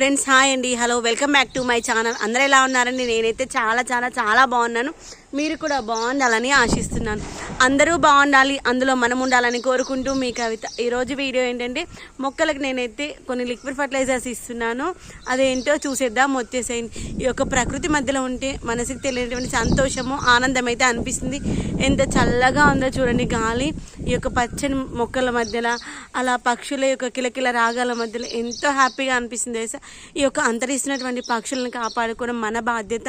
Friends hi అండి. Hello welcome back to my channel. అందరూ ఎలా ఉన్నారండి? నేనైతే చాలా చాలా చాలా బాగున్నాను. మీరు కూడా బాగుండాలని ఆశిస్తున్నాను. అందరూ బాగుండాలి అందులో మనం ఉండాలని కోరుకుంటూ మీ కవిత. ఈరోజు వీడియో ఏంటంటే మొక్కలకు నేనైతే కొన్ని లిక్విడ్ ఫర్టిలైజర్స్ ఇస్తున్నాను. అదేంటో చూసేద్దాం వచ్చేసేయండి. ఈ యొక్క ప్రకృతి మధ్యలో ఉంటే మనసుకి తెలియనటువంటి సంతోషము ఆనందం అయితే అనిపిస్తుంది. ఎంత చల్లగా ఉందో చూడండి గాలి. ఈ యొక్క పచ్చని మొక్కల మధ్యలో అలా పక్షుల యొక్క కిలకిల రాగాల మధ్యలో ఎంతో హ్యాపీగా అనిపిస్తుంది ఈ యొక్క అంతరిస్తున్నటువంటి పక్షులను కాపాడుకోవడం మన బాధ్యత.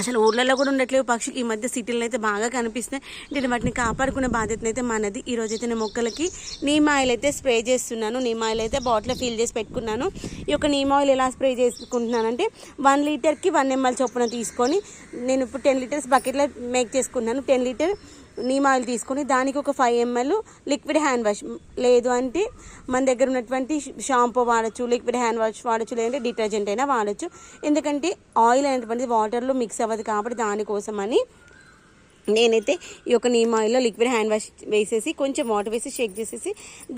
అసలు ఊర్లలో కూడా ఉండట్లేవు పక్షులు. ఈ మధ్య సిటీలో అయితే బాగా కనిపిస్తున్నాయి. నేను వాటిని కాపాడుకునే బాధ్యత అయితే మనది. ఈ రోజు అయితే నేను మొక్కలకి నీమ్ ఆయిల్ అయితే స్ప్రే చేస్తున్నాను. నీమ్ ఆయిల్ అయితే బాటిల్లో ఫిల్ చేసి పెట్టుకున్నాను. ఈ యొక్క నీమ్ ఆయిల్ ఎలా స్ప్రే చేసుకుంటున్నానంటే వన్ లీటర్కి వన్ ఎంఎల్ చొప్పున తీసుకొని నేను ఇప్పుడు టెన్ లీటర్స్ బకెట్లో మేక్ చేసుకున్నాను. టెన్ లీటర్ నీమ్ ఆయిల్ తీసుకొని దానికి ఒక five ML liquid hand wash లేదు అంటే మన దగ్గర ఉన్నటువంటి షాంపూ వాడచ్చు లిక్విడ్ హ్యాండ్ వాష్ వాడచ్చు లేదంటే డిటర్జెంట్ అయినా వాడచ్చు. ఎందుకంటే ఆయిల్ అనేటువంటిది వాటర్లో మిక్స్ అవ్వదు కాబట్టి దానికోసమని నేనైతే ఈ యొక్క నీమ్ ఆయిల్లో లిక్విడ్ హ్యాండ్ వాష్ వేసేసి కొంచెం వాటర్ వేసి షేక్ చేసేసి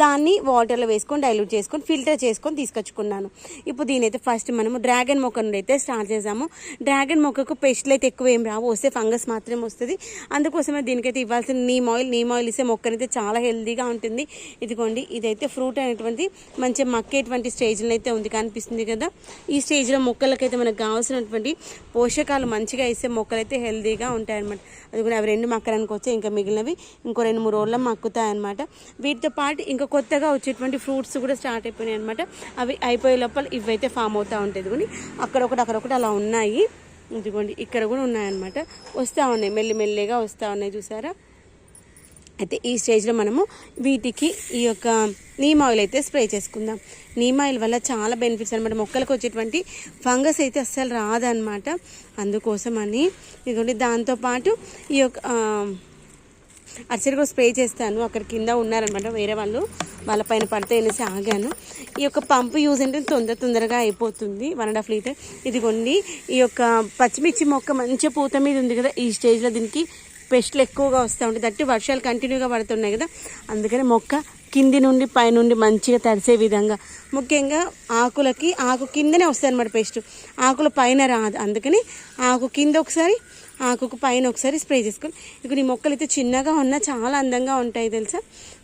దాన్ని వాటర్లో వేసుకొని డైల్యూట్ చేసుకొని ఫిల్టర్ చేసుకొని తీసుకొచ్చుకున్నాను. ఇప్పుడు దీనైతే ఫస్ట్ మనము డ్రాగన్ మొక్క నుండి అయితే స్టార్ట్ చేసాము. డ్రాగన్ మొక్కకు పెస్ట్లు అయితే ఎక్కువ ఏం రావు. వస్తే ఫంగస్ మాత్రమే వస్తుంది. అందుకోసమే దీనికైతే ఇవ్వాల్సిన నీమ్ ఆయిల్ నీమ్ ఆయిల్ ఇస్తే మొక్కనైతే చాలా హెల్దీగా ఉంటుంది. ఇదిగోండి ఇదైతే ఫ్రూట్ అనేటువంటి మంచి మక్కేటువంటి స్టేజ్లో అయితే ఉంది కనిపిస్తుంది కదా. ఈ స్టేజ్లో మొక్కలకైతే మనకు కావాల్సినటువంటి పోషకాలు మంచిగా ఇస్తే మొక్కలైతే హెల్దీగా ఉంటాయన్నమాట. అది కూడా అవి రెండు మక్కడానికి వచ్చాయి ఇంకా మిగిలినవి ఇంకో రెండు మూడు రోజుల్లో మక్కుతాయి అనమాట వీటితో పాటు ఇంకా కొత్తగా వచ్చేటువంటి ఫ్రూట్స్ కూడా స్టార్ట్ అయిపోయినాయి అనమాట అవి అయిపోయే లోపల ఇవైతే ఫామ్ అవుతూ ఉంటాయి. ఇదిగోండి అక్కడొకటి అక్కడొకటి అలా ఉన్నాయి. ఇదిగోండి ఇక్కడ కూడా ఉన్నాయన్నమాట. వస్తూ ఉన్నాయి మెల్లి మెల్లిగా వస్తూ ఉన్నాయి చూసారా? అయితే ఈ స్టేజ్లో మనము వీటికి ఈ యొక్క నీమ్ ఆయిల్ అయితే స్ప్రే చేసుకుందాం. నీమ్ ఆయిల్ వల్ల చాలా బెనిఫిట్స్ అనమాట మొక్కలకు వచ్చేటువంటి ఫంగస్ అయితే అస్సలు రాదనమాట అందుకోసమని ఇదిగోండి దాంతోపాటు ఈ యొక్క అరిసెలు కూడా స్ప్రే చేస్తాను. అక్కడ కింద ఉన్నారనమాట వేరే వాళ్ళు. వాళ్ళ పైన పడితే అనేసి ఆగాను. ఈ యొక్క పంపు యూజ్ అంటే తొందర తొందరగా అయిపోతుంది. One and half litre. ఇదిగోండి ఈ యొక్క పచ్చిమిర్చి మొక్క మంచిగా పూత మీద ఉంది కదా ఈ స్టేజ్లో దీనికి పెస్ట్లు ఎక్కువగా వస్తూ ఉంటాయి దట్టి వర్షాలు కంటిన్యూగా పడుతున్నాయి కదా. అందుకని మొక్క కింది నుండి పైనుండి మంచిగా తడిసే విధంగా. ముఖ్యంగా ఆకులకి ఆకు కిందనే వస్తుంది అనమాట పెస్ట్. ఆకుల పైన రాదు. అందుకని ఆకు కింద ఒకసారి ఆకుకు పైన ఒకసారి స్ప్రే చేసుకుని. ఇప్పుడు ఈ మొక్కలు అయితే చిన్నగా ఉన్నా చాలా అందంగా ఉంటాయి తెలుసా?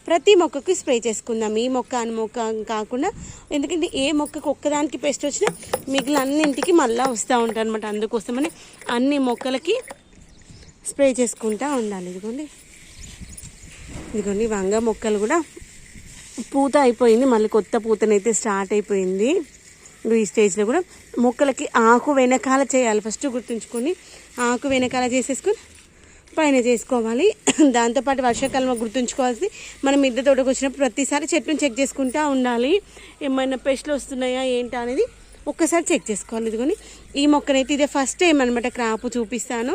ప్రతి మొక్కకి స్ప్రే చేసుకుందాం. ఈ మొక్క అని మొక్క కాకుండా. ఎందుకంటే ఏ మొక్కకు ఒక్కదానికి పెస్ట్ వచ్చినా మిగిలిన అన్నింటికి మళ్ళీ వస్తూ ఉంటాయి అనమాట అందుకోసమని అన్ని మొక్కలకి స్ప్రే చేసుకుంటూ ఉండాలి. ఇదిగోండి. ఇదిగోండి వంగ మొక్కలు కూడా పూత అయిపోయింది. మళ్ళీ కొత్త పూతనైతే స్టార్ట్ అయిపోయింది. ఈ స్టేజ్లో కూడా మొక్కలకి ఆకు వెనకాల చేయాలి. ఫస్ట్ గుర్తుంచుకొని ఆకు వెనకాల చేసేసుకొని పైన చేసుకోవాలి. దాంతోపాటు వర్షాకాలంలో గుర్తుంచుకోవాల్సి మనం మిద్దె తోటకు వచ్చినప్పుడు ప్రతిసారి చెట్లను చెక్ చేసుకుంటూ ఉండాలి. ఏమైనా పెస్ట్లు వస్తున్నాయా ఏంటా అనేది ఒక్కసారి చెక్ చేసుకోవాలి. ఇదిగోని ఈ మొక్కనైతే ఇదే ఫస్ట్ టైం అనమాట క్రాప్ చూపిస్తాను.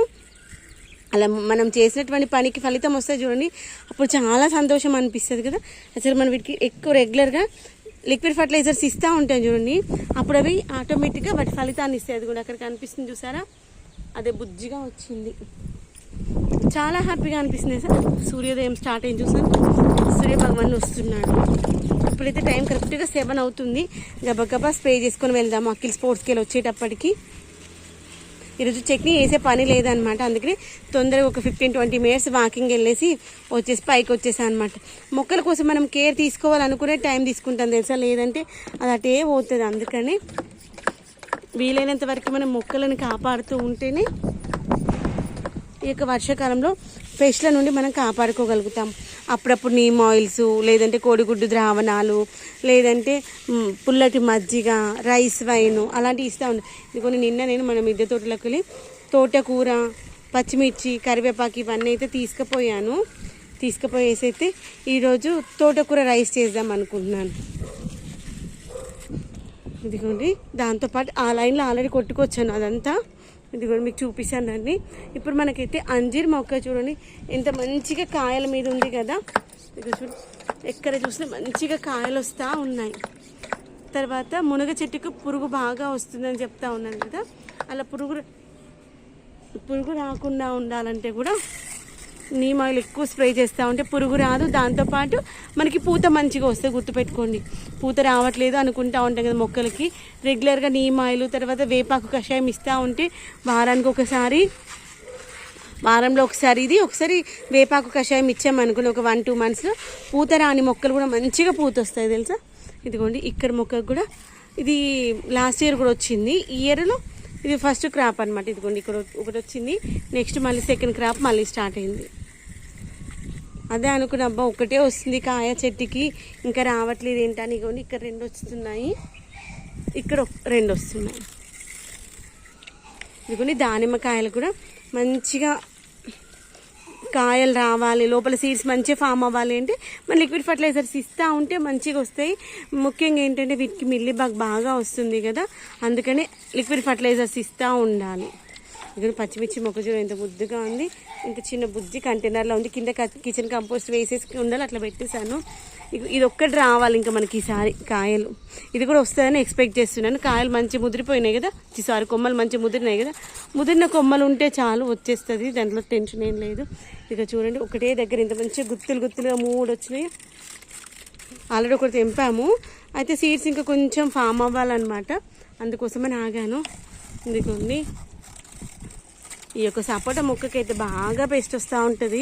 అలా మనం చేసినటువంటి పనికి ఫలితం వస్తే చూడండి అప్పుడు చాలా సంతోషం అనిపిస్తుంది కదా. అసలు మనం వీటికి ఎక్కువ రెగ్యులర్గా లిక్విడ్ ఫర్టిలైజర్స్ ఇస్తూ ఉంటాయి చూడండి అప్పుడు అవి ఆటోమేటిక్గా వాటి ఫలితాన్ని ఇస్తాయి. అది కూడా అక్కడ కనిపిస్తుంది చూసారా? అదే బుజ్జిగా వచ్చింది. చాలా హ్యాపీగా అనిపిస్తుంది సార్. సూర్యోదయం స్టార్ట్ అయింది చూసాను సూర్య భగవాన్ వస్తున్నాడు. ఇప్పుడైతే టైం కరెక్ట్గా సెవెన్ అవుతుంది. గబగబా స్ప్రే చేసుకొని వెళ్దాము అఖిల్ స్పోర్ట్స్కి వెళ్ళి వచ్చేటప్పటికి. ఈరోజు చట్నీ వేసే పని లేదనమాట. అందుకని తొందరగా ఒక ఫిఫ్టీన్ ట్వంటీ మినిట్స్ వాకింగ్ వెళ్ళేసి వచ్చేసి పైకి వచ్చేసాను అనమాట. మొక్కల కోసం మనం కేర్ తీసుకోవాలనుకునే టైం తీసుకుంటాం తెలుసా? లేదంటే అది అటే పోతుంది. అందుకని వీలైనంత వరకు మనం మొక్కలను కాపాడుతూ ఉంటేనే ఈ యొక్క వర్షాకాలంలో పెస్ట్ల నుండి మనం కాపాడుకోగలుగుతాం. అప్పుడప్పుడు నీమ్ ఆయిల్స్ లేదంటే కోడిగుడ్డు ద్రావణాలు లేదంటే పుల్లటి మజ్జిగ రైస్ వైన్ అలాంటివి ఇస్తూ ఉంది ఇదిగోని నిన్న నేను మన మిద్దె తోటలోకి వెళ్ళి తోటకూర పచ్చిమిర్చి కరివేపాకు ఇవన్నీ అయితే తీసుకుపోయాను. తీసుకుపోయేసి అయితే ఈరోజు తోటకూర రైస్ చేద్దాం అనుకుంటున్నాను. ఇదిగోండి దాంతోపాటు ఆ లైన్లో ఆల్రెడీ కొట్టుకొచ్చాను అదంతా. ఇదిగోండి మీకు చూపిస్తాను అండి. ఇప్పుడు మనకైతే అంజీర్ మొక్క చూడండి. ఎంత మంచిగా కాయల మీద ఉంది కదా. ఇక్కడ చూడు. ఎక్కడ చూసినా మంచిగా కాయలు వస్తూ ఉన్నాయి. తర్వాత మునగ చెట్టుకు పురుగు బాగా వస్తుందని చెప్తా ఉన్నాను కదా. అలా పురుగు పురుగు రాకుండా ఉండాలంటే కూడా నీమ్ ఆయిల్ ఎక్కువ స్ప్రే చేస్తూ ఉంటే పురుగు రాదు. దాంతోపాటు మనకి పూత మంచిగా వస్తే గుర్తుపెట్టుకోండి. పూత రావట్లేదు అనుకుంటా ఉంటాం కదా మొక్కలకి. రెగ్యులర్గా నీమ్ ఆయిల్ తర్వాత వేపాకు కషాయం ఇస్తూ ఉంటే వారానికి ఒకసారి వారంలో ఒకసారి ఇది. ఒకసారి వేపాకు కషాయం ఇచ్చామనుకుని ఒక వన్ టూ మంత్స్లో పూత రాని మొక్కలు కూడా మంచిగా పూత వస్తాయి తెలుసా? ఇదిగోండి ఇక్కడ మొక్కకు కూడా ఇది లాస్ట్ ఇయర్ కూడా వచ్చింది. ఈ ఇయర్లో ఇది ఫస్ట్ క్రాప్ అనమాట ఇదిగోండి ఇక్కడ ఒకటి వచ్చింది. నెక్స్ట్ మళ్ళీ సెకండ్ క్రాప్ మళ్ళీ స్టార్ట్ అయింది. అదే అనుకున్న అబ్బా ఒకటే వస్తుంది కాయ చెట్టుకి ఇంకా రావట్లేదు ఏంటని కానీ ఇక్కడ రెండు వస్తున్నాయి. ఇక్కడ రెండు వస్తున్నాయి. ఇదిగోని దానిమ్మకాయలు కూడా మంచిగా కాయలు రావాలి లోపల సీడ్స్ మంచిగా ఫామ్ అవ్వాలి అంటే మన లిక్విడ్ ఫర్టిలైజర్స్ ఇస్తూ ఉంటే మంచిగా వస్తాయి. ముఖ్యంగా ఏంటంటే వీటికి మిల్లి బాగా బాగా వస్తుంది కదా అందుకని లిక్విడ్ ఫర్టిలైజర్స్ ఇస్తూ ఉండాలి. ఇక్కడ పచ్చిమిర్చి మొక్కజొన్న ఎంత బుద్ధిగా ఉంది. ఇంకా చిన్న బుజ్జి కంటైనర్లో ఉంది. కింద కిచెన్ కంపోస్ట్ వేసేసి ఉండాలి అట్లా పెట్టేశాను. ఇది ఒక్కటి రావాలి ఇంకా మనకి ఈసారి కాయలు. ఇది కూడా వస్తుందని ఎక్స్పెక్ట్ చేస్తున్నాను. కాయలు మంచి ముదిరిపోయినాయి కదా? ఈసారి కొమ్మలు మంచి ముదిరినాయి కదా? ముదిరిన కొమ్మలు ఉంటే చాలు వచ్చేస్తుంది. దాంట్లో టెన్షన్ ఏం లేదు. ఇక చూడండి ఒకటే దగ్గర ఇంత మంచిగా గుత్తులు గుత్తులుగా మూడు వచ్చినాయి. ఆల్రెడీ ఒకటి తెంపాము. అయితే సీడ్స్ ఇంకా కొంచెం ఫామ్ అవ్వాలన్నమాట. అందుకోసమని ఆగాను. ఇదిగోండి. ఈ యొక్క సపోటా మొక్కకి అయితే బాగా పేస్ట్ వస్తూ ఉంటుంది.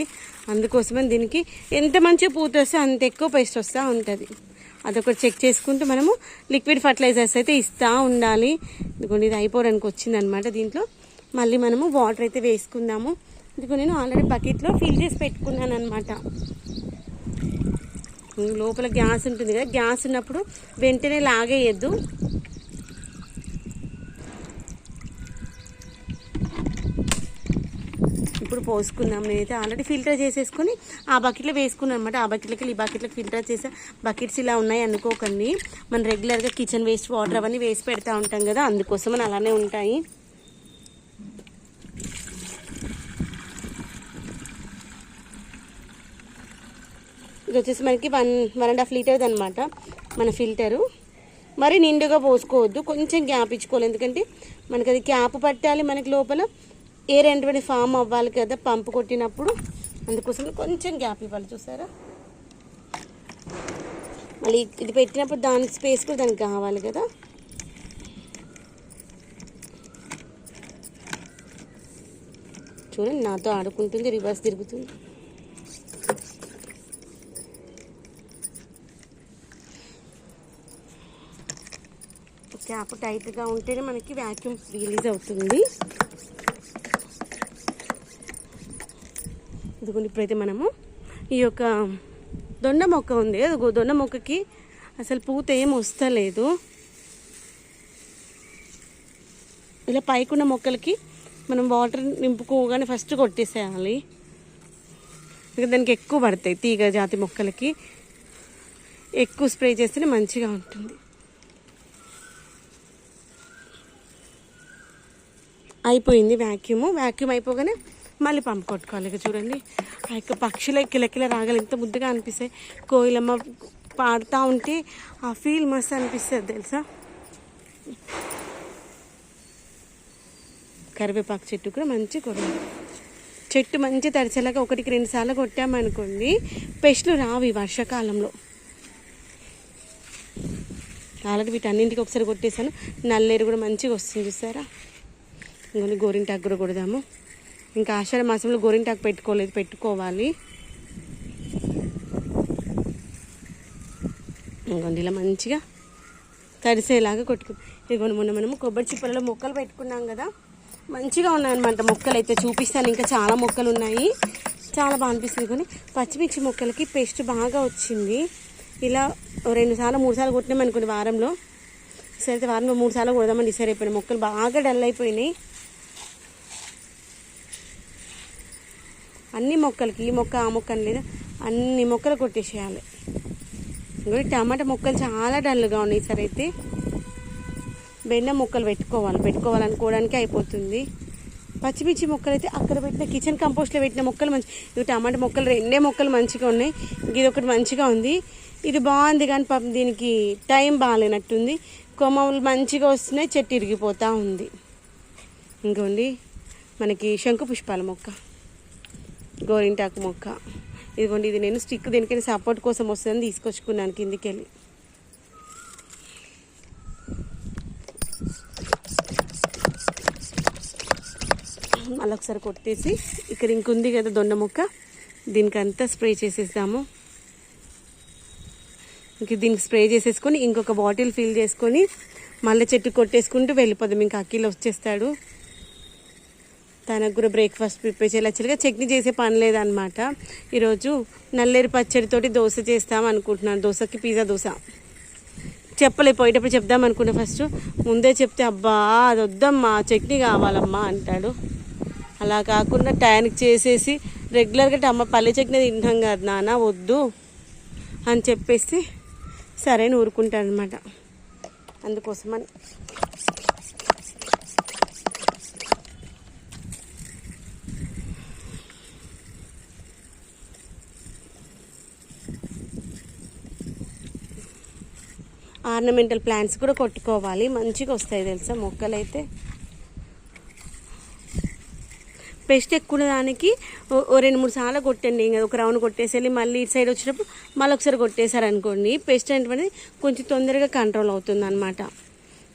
అందుకోసమని దీనికి ఎంత మంచిగా పూత వస్తే అంత ఎక్కువ పేస్ట్ వస్తూ ఉంటుంది. అదొకటి చెక్ చేసుకుంటూ మనము లిక్విడ్ ఫర్టిలైజర్స్ అయితే ఇస్తూ ఉండాలి. ఇదిగోండి ఇది అయిపోవడానికి వచ్చిందనమాట దీంట్లో. మళ్ళీ మనము వాటర్ అయితే వేసుకుందాము. ఇదిగో నేను ఆల్రెడీ బకెట్లో ఫిల్ చేసి పెట్టుకున్నాను అనమాట లోపల గ్యాస్ ఉంటుంది కదా గ్యాస్ ఉన్నప్పుడు వెంటనే లాగేయద్దు. ఇప్పుడు పోసుకుందాం నేనైతే ఆల్రెడీ ఫిల్టర్ చేసేసుకొని ఆ బకెట్లో వేసుకున్నాను అనమాట ఆ బకెట్లకి ఈ బకెట్లకి ఫిల్టర్ చేసే బకెట్స్ ఇలా ఉన్నాయి అనుకోకండి. మనం రెగ్యులర్గా కిచెన్ వేస్ట్ వాటర్ అవన్నీ వేసి పెడతా ఉంటాం కదా. అందుకోసం అని అలానే ఉంటాయి. ఇది వచ్చేసి మనకి వన్ వన్ అండ్ హాఫ్ లీటర్ది అనమాట మన ఫిల్టరు మరి నిండుగా పోసుకోవద్దు. కొంచెం గ్యాప్ ఇచ్చుకోవాలి. ఎందుకంటే మనకి అది క్యాప్ పట్టాలి మనకి లోపల. ఎయిర్ ఎంట్రీ ఫామ్ అవ్వాలి కదా పంపు కొట్టినప్పుడు? అందుకోసం కొంచెం గ్యాప్ ఇవ్వాలి చూసారా? మళ్ళీ ఇది పెట్టినప్పుడు దాని స్పేస్ కూడా దానికి కావాలి కదా. చూడండి నాతో ఆడుకుంటుంది రివర్స్ తిరుగుతుంది. క్యాప్ టైట్గా ఉంటేనే మనకి వ్యాక్యూమ్ రిలీజ్ అవుతుంది. ఇదిగోండి ఇప్పుడైతే మనము ఈ యొక్క దొండ మొక్క ఉంది. అదిగో దొండ మొక్కకి అసలు పూత ఏం వస్తలేదు. ఇలా పైకున్న మొక్కలకి మనం వాటర్ నింపుకోగానే ఫస్ట్ కొట్టేసేయాలి. ఇంకా దానికి ఎక్కువ పడతాయి తీగ జాతి మొక్కలకి. ఎక్కువ స్ప్రే చేస్తేనే మంచిగా ఉంటుంది. అయిపోయింది వ్యాక్యూము. వ్యాక్యూమ్ అయిపోగానే మళ్ళీ పంపు కొట్టుకోవాలి. ఇక చూడండి. ఆ యొక్క పక్షుల కిలకిల రాగలు ఎంత ముద్దుగా అనిపిస్తాయి. కోయిలమ్మ పాడుతూ ఉంటే ఆ ఫీల్ మస్తు అనిపిస్తుంది తెలుసా? కరివేపాకు చెట్టు కూడా మంచి కొడుతుంది చెట్టు మంచి తడిచేలాగా ఒకటికి రెండు సార్లు కొట్టామనుకోండి పెస్ట్లు రావు ఈ వర్షాకాలంలో. ఆల్రెడీ వీటన్నింటికి ఒకసారి కొట్టేశాను. నల్లేరు కూడా మంచిగా వస్తుంది చూసారా? ఇంకొని గోరింటాకు కూడా కొడదాము. ఇంకా ఆషాఢ మాసంలో గోరింటాకు పెట్టుకోలేదు పెట్టుకోవాలి. ఇంకొండి ఇలా మంచిగా తడిసేలాగా కొట్టుకు ఇదిగోండి మొన్న మనము కొబ్బరి చిప్పలలో మొక్కలు పెట్టుకున్నాం కదా. మంచిగా ఉన్నాయన్నమాట మొక్కలు అయితే చూపిస్తాను. ఇంకా చాలా మొక్కలు ఉన్నాయి. చాలా బాగా అనిపిస్తుంది. కానీ పచ్చిమిర్చి మొక్కలకి పేస్ట్ బాగా వచ్చింది. ఇలా రెండుసార్లు మూడుసార్లు మూడు సార్లు కొట్టినాం అనుకోండి వారంలో. సరే అయితే వారంలో మూడు సార్లు కొడదామని డిసైడ్ అయిపోయినాయి మొక్కలు బాగా డల్ అయిపోయినాయి. అన్ని మొక్కలకి ఈ మొక్క ఆ మొక్క అని లేదా అన్ని మొక్కలు కొట్టేసేయాలి. ఇంకోటి టమాటా మొక్కలు చాలా డల్గా ఉన్నాయి సరే అయితే. బెండ మొక్కలు పెట్టుకోవాలి పెట్టుకోవాలనుకోవడానికి అయిపోతుంది. పచ్చిమిర్చి మొక్కలు అయితే అక్కడ పెట్టిన కిచెన్ కంపోస్ట్లో పెట్టిన మొక్కలు మంచి ఇవి టమాటా మొక్కలు రెండే మొక్కలు మంచిగా ఉన్నాయి. ఇది ఒకటి మంచిగా ఉంది. ఇది బాగుంది కానీ పాపం దీనికి టైం బాగాలేనట్టుంది. కొమ్మలు మంచిగా వస్తున్నాయి చెట్టు ఇరిగిపోతూ ఉంది. ఇంకోండి మనకి శంకు పుష్పాల మొక్క. గోరింటాకు మొక్క. ఇదిగోండి ఇది నేను స్టిక్ దేనికైనా సపోర్ట్ కోసం వస్తుందని తీసుకొచ్చుకున్నాను కిందికి వెళ్ళి మళ్ళీ ఒకసారి కొట్టేసి ఇక్కడ ఇంకుంది కదా దొండ మొక్క. దీనికంతా స్ప్రే చేసేస్తాము. ఇంక దీనికి స్ప్రే చేసేసుకొని ఇంకొక బాటిల్ ఫిల్ చేసుకొని మళ్ళీ చెట్టు కొట్టేసుకుంటూ వెళ్ళిపోదాం. ఇంకా అఖిల్ వచ్చేస్తాడు. తనకు కూడా బ్రేక్ఫాస్ట్ ప్రిపేర్ చేయాలి. యాక్చువల్గా చట్నీ చేసే పని లేదనమాట ఈరోజు నల్లేరు పచ్చడితోటి దోశ చేస్తాం అనుకుంటున్నాను. దోశకి పిజ్జా దోశ. చెప్పలే పోయేటప్పుడు చెప్దాం అనుకున్నా ఫస్ట్ ముందే చెప్తే అబ్బా అది వద్దమ్మా చట్నీ కావాలమ్మా అంటాడు. అలా కాకుండా టైంకి చేసేసి రెగ్యులర్గా అమ్మ పల్లె చట్నీ తింటాం కాదు నాన్న వద్దు అని చెప్పేసి సరే అని ఊరుకుంటాను అనమాట అందుకోసమని. ఆర్నమెంటల్ ప్లాంట్స్ కూడా కొట్టుకోవాలి. మంచిగా వస్తాయి తెలుసా మొక్కలు అయితే పెస్ట్ ఎక్కువ దానికి ఓ- రెండు మూడు సార్లు కొట్టండి. ఇంకా ఒక రౌండ్ కొట్టేసి మళ్ళీ ఇటు సైడ్ వచ్చినప్పుడు మళ్ళీ ఒకసారి కొట్టేశారనుకోండి పెస్ట్ అనేటువంటిది కొంచెం తొందరగా కంట్రోల్ అవుతుంది అనమాట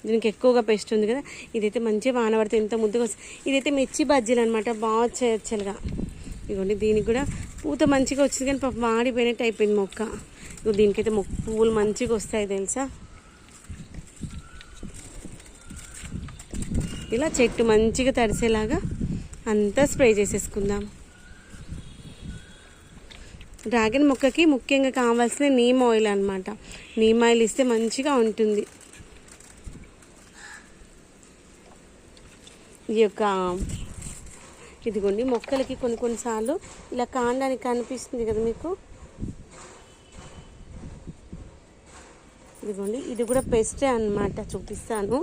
దీనికి ఎక్కువగా పెస్ట్ ఉంది కదా. ఇదైతే మంచిగా వానబడితే ఎంత ముద్దుగా వస్తుంది. ఇదైతే మిర్చి బజ్జీలు అనమాట బాగా చేయొచ్చులుగా ఇదిగోండి దీనికి కూడా పూత మంచిగా వచ్చింది కానీ పాప వాడిపోయినట్టు అయిపోయింది మొక్క. దీనికైతే మొక్క పువ్వులు మంచిగా వస్తాయి తెలుసా. ఇలా చెట్టు మంచిగా తడిసేలాగా అంతా స్ప్రే చేసేసుకుందాం. డ్రాగన్ మొక్కకి ముఖ్యంగా కావాల్సిన నీమ్ ఆయిల్ అనమాట నీమ్ ఆయిల్ ఇస్తే మంచిగా ఉంటుంది. ఈ యొక్క ఇదిగోండి మొక్కలకి కొన్ని కొన్నిసార్లు ఇలా కాండానికి కనిపిస్తుంది కదా మీకు? ఇదిగోండి ఇది కూడా పెస్టే అన్నమాట చూపిస్తాను.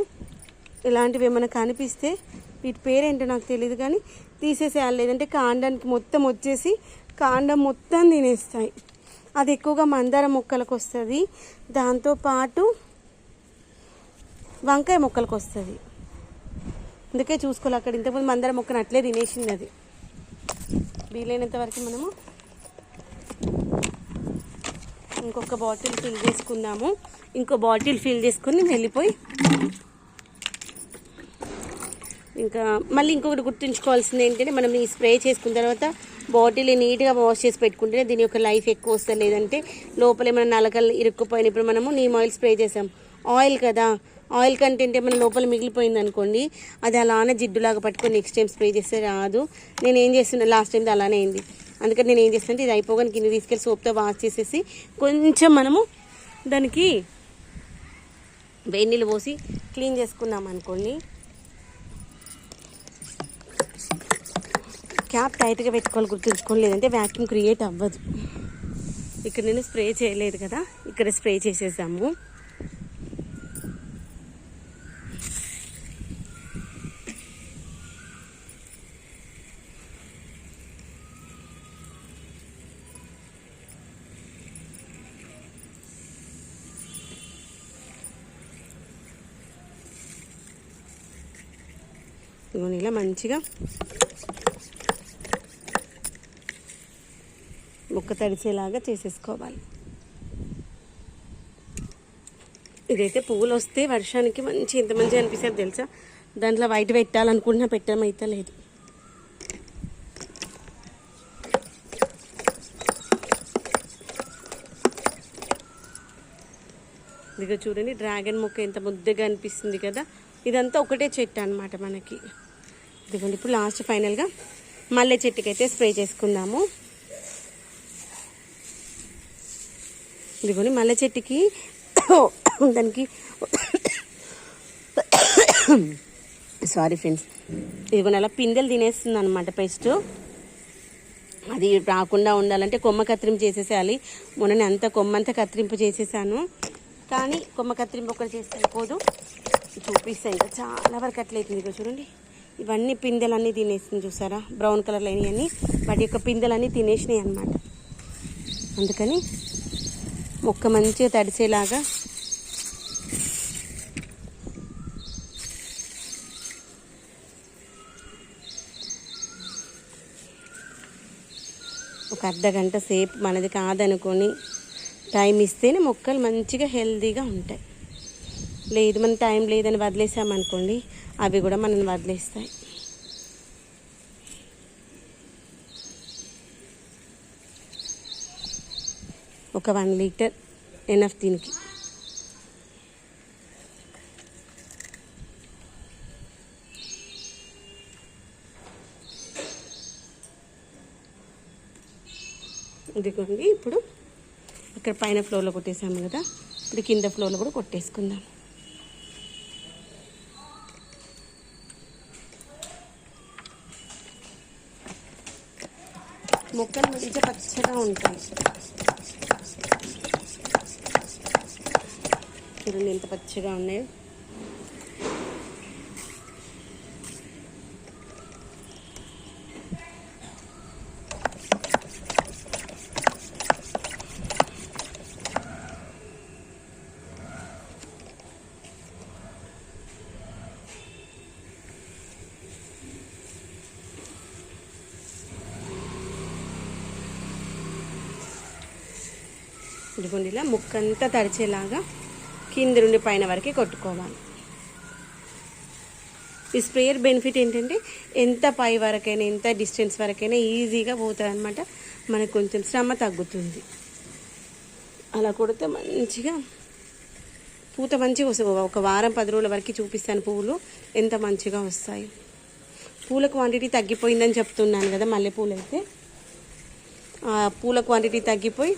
ఇలాంటివి ఏమైనా కనిపిస్తే వీటి పేరేంటో నాకు తెలియదు కానీ తీసేసేయాలి. లేదంటే కాండానికి మొత్తం వచ్చేసి కాండం మొత్తం తినేస్తాయి. అది ఎక్కువగా మందార మొక్కలకు వస్తుంది. దాంతోపాటు వంకాయ మొక్కలకు వస్తుంది. అందుకే చూసుకోవాలి. అక్కడ ఇంతకుముందు మందార మొక్కను అట్లే తినేసింది అది. వీలైనంత వరకు మనము ఇంకొక బాటిల్ ఫిల్ చేసుకుందాము. ఇంకో బాటిల్ ఫిల్ చేసుకుని వెళ్ళిపోయి ఇంకా మళ్ళీ ఇంకొకటి గుర్తుంచుకోవాల్సింది ఏంటంటే మనం ఈ స్ప్రే చేసుకున్న తర్వాత బాటిల్ నీట్గా వాష్ చేసి పెట్టుకుంటే దీని యొక్క లైఫ్ ఎక్కువ వస్తుంది. లేదంటే లోపల ఏమైనా నలకలు ఇరుక్కుపోయిన ఇప్పుడు మనము నీమ్ ఆయిల్ స్ప్రే చేసాం. ఆయిల్ కదా. ఆయిల్ కంటెంట్ ఏమైనా లోపల మిగిలిపోయింది అనుకోండి అది అలానే జిడ్డులాగా పట్టుకొని నెక్స్ట్ టైం స్ప్రే చేస్తే రాదు. నేను ఏం చేస్తున్నా లాస్ట్ టైం అలానే అయింది. అందుకని నేను ఏం చేస్తానంటే ఇది అయిపోగానే కింద తీసుకెళ్ళి సోప్తో వాష్ చేసేసి కొంచెం మనము దానికి వేడి నీళ్ళు పోసి క్లీన్ చేసుకున్నాం అనుకోండి. క్యాప్ టైట్గా పెట్టుకోవాలి గుర్తుంచుకోండి లేదంటే వ్యాక్యూమ్ క్రియేట్ అవ్వదు. ఇక్కడ నేను స్ప్రే చేయలేదు కదా ఇక్కడ స్ప్రే చేసేసాము. ఇలా మంచిగా ముక్క తడిసేలాగా చేసేసుకోవాలి. ఇదైతే పువ్వులు వస్తే వర్షానికి మంచి ఎంత మంచిగా అనిపిస్తుంది తెలుసా? దాంట్లో వైట్ పెట్టాలనుకుంటున్నా పెట్టడం అయితే లేదు. ఇదిగో చూడండి డ్రాగన్ మొక్క ఎంత ముద్దగా అనిపిస్తుంది కదా? ఇదంతా ఒకటే చెట్టు అనమాట మనకి. ఇదిగోండి ఇప్పుడు లాస్ట్ ఫైనల్గా మల్లె చెట్టుకైతే స్ప్రే చేసుకుందాము. ఇదిగోని మల్లె చెట్టుకి దానికి సారీ ఫ్రెండ్స్ ఇదిగోని అలా పిందెలు తినేస్తుంది అనమాట పెస్ట్. అది రాకుండా ఉండాలంటే కొమ్మ కత్తిరింపు చేసేసేయాలి. మొన్న అంత కొమ్మ అంతా కత్తిరింపు చేసేసాను. కానీ కొమ్మ కత్తిరింపు ఒకటి చేస్తే అయిపోదు చూపిస్తాయి ఇంకా చాలా వరకు అట్లయితుంది ఇక చూడండి. ఇవన్నీ పిందెలన్నీ తినేసింది చూసారా? బ్రౌన్ కలర్ అని వాటి యొక్క పిందెలన్నీ తినేసినాయి అనమాట అందుకని మొక్క మంచిగా తడిసేలాగా. ఒక అర్ధ గంట సేపు మనది కాదనుకొని టైం ఇస్తేనే మొక్కలు మంచిగా హెల్తీగా ఉంటాయి. లేదు మన టైం లేదని వదిలేసామనుకోండి అవి కూడా మనల్ని వదిలేస్తాయి. ఒక వన్ లీటర్ ఎనఫ్ దీనికి. ఇదిగోండి ఇప్పుడు ఇక్కడ పైన ఫ్లోర్లో కొట్టేసాము కదా ఇప్పుడు కింద ఫ్లోర్లో కూడా కొట్టేసుకుందాం. మొక్కలు మంచిగా పచ్చగా ఉంటాయి. చూడండి ఎంత పచ్చగా ఉన్నాయో. ఇదిగోండి ఇలా ముక్కంతా తడిచేలాగా కింద నుండి పైన వరకు కొట్టుకోవాలి. ఈ స్ప్రేయర్ బెనిఫిట్ ఏంటంటే ఎంత పై వరకైనా ఎంత డిస్టెన్స్ వరకైనా ఈజీగా పోతుంది అనమాట మనకు కొంచెం శ్రమ తగ్గుతుంది. అలా కొడితే మంచిగా పూత మంచిగా వస్తుంది. ఒక వారం పది రోజుల వరకు చూపిస్తాను పువ్వులు. ఎంత మంచిగా వస్తాయి. పూల క్వాంటిటీ తగ్గిపోయిందని చెప్తున్నాను కదా మల్లెపూలు అయితే. పూల క్వాంటిటీ తగ్గిపోయి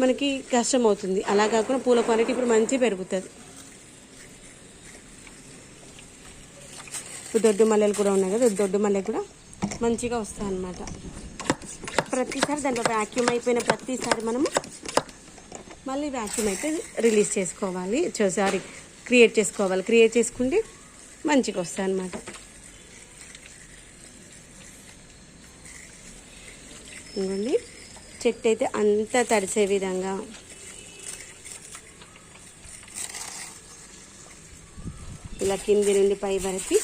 మనకి కష్టం అవుతుంది అలా కాకుండా పూల క్వాలిటీ ఇప్పుడు మంచి పెరుగుతుంది. ఇప్పుడు దొడ్డు మల్లెలు కూడా ఉన్నాయి కదా దొడ్డు మల్లె కూడా మంచిగా వస్తాయి అన్నమాట ప్రతిసారి దాంట్లో వ్యాక్యూమ్ అయిపోయిన ప్రతిసారి మనము మళ్ళీ వ్యాక్యూమ్ అయితే రిలీజ్ చేసుకోవాలి. సారీ క్రియేట్ చేసుకోవాలి. క్రియేట్ చేసుకుంటే మంచిగా వస్తాయి అన్నమాట ఇవ్వండి. చెట్టు అయితే అంతా తడిసే విధంగా. ఇలా కింది నుండి పై వరకు.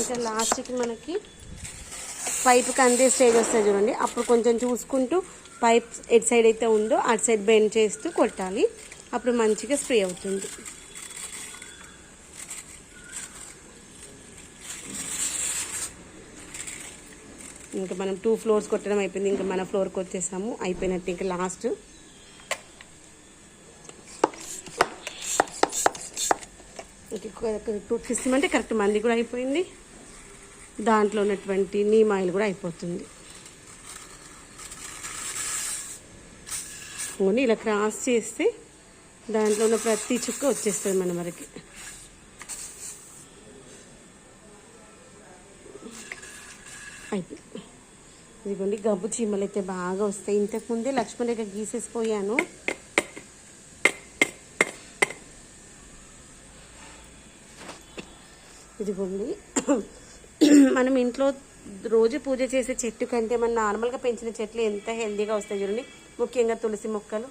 ఇంకా లాస్ట్కి మనకి పైప్కి అందే స్టేజ్ వస్తుంది చూడండి. అప్పుడు కొంచెం చూసుకుంటూ పైప్ ఎటు సైడ్ అయితే ఉందో అటు సైడ్ బెండ్ చేస్తూ కొట్టాలి. అప్పుడు మంచిగా స్ప్రే అవుతుంది. ఇంకా మనం టూ ఫ్లోర్స్ కొట్టడం అయిపోయింది. ఇంకా మన ఫ్లోర్కి వచ్చేసాము. అయిపోయినట్టు ఇంకా లాస్ట్ టూ అంటే కరెక్ట్ మంది కూడా అయిపోయింది. దాంట్లో ఉన్నటువంటి నీమ్ ఆయిల్ కూడా అయిపోతుంది. ఓన్లీ ఇలా క్రాస్ చేస్తే దాంట్లో ఉన్న ప్రతి చుక్క వచ్చేస్తుంది మన వరకు. అయిపోయింది ఇదిగోండి గబ్బు చీమలు అయితే బాగా వస్తాయి. ఇంతకుముందే లక్ష్మణ్ రేఖ గీసేసిపోయాను. ఇదిగోండి మనం ఇంట్లో రోజు పూజ చేసే చెట్టు కంటే మనం నార్మల్గా పెంచిన చెట్లు ఎంత హెల్దీగా వస్తాయి చూడండి. ముఖ్యంగా తులసి మొక్కలు.